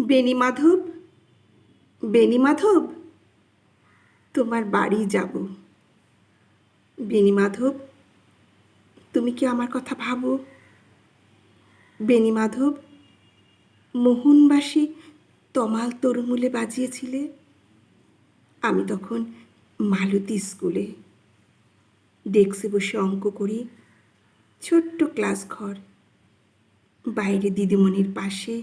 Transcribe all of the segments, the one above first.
বেনি মাধব বেনি মাধব, তোমার বাড়ি যাব। বেনি মাধব, তুমি কি আমার কথা ভাবো? বেনি মাধব, মোহনবাসী তমাল তরুমূলে বাজিয়েছিলে? আমি তখন মালতী স্কুলে ডেস্কে বসে অঙ্ক করি, ছোট্ট ক্লাস ঘর বাইরে দিদিমণির পাশে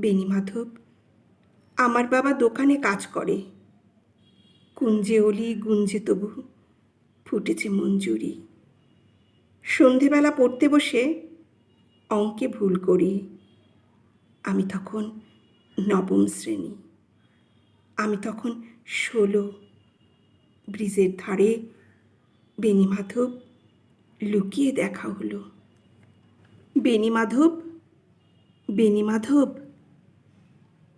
বেনিমাধব আমার বাবা দোকানে কাজ করে। কুঞ্জে অলি, গুঞ্জে তবু ফুটেছে মঞ্জুরি। সন্ধেবেলা পড়তে বসে অঙ্কে ভুল করি। আমি তখন নবম শ্রেণি। আমি তখন ষোলো। ব্রিজের ধারে বেনিমাধব লুকিয়ে দেখা হলো। বেনিমাধব বেনিমাধব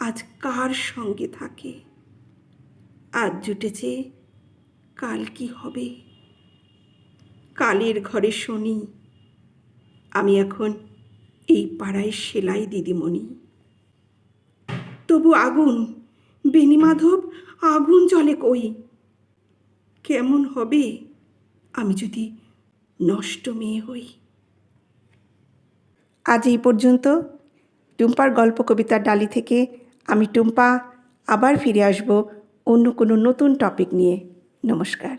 আজ কার সঙ্গে থাকে? আজ জুটেছে, কাল কি হবে? কালের ঘরে শনি, আমি এখন এই পাড়ায় সেলাই দিদিমণি। তবু আগুন বেনিমাধব আগুন জলে কই? কেমন হবে আমি যদি নষ্ট মেয়ে হই? আজ এই পর্যন্ত টুম্পার গল্প কবিতার ডালি থেকে আমি টুম্পা আবার ফিরে আসব অন্য কোনো নতুন টপিক নিয়ে। নমস্কার।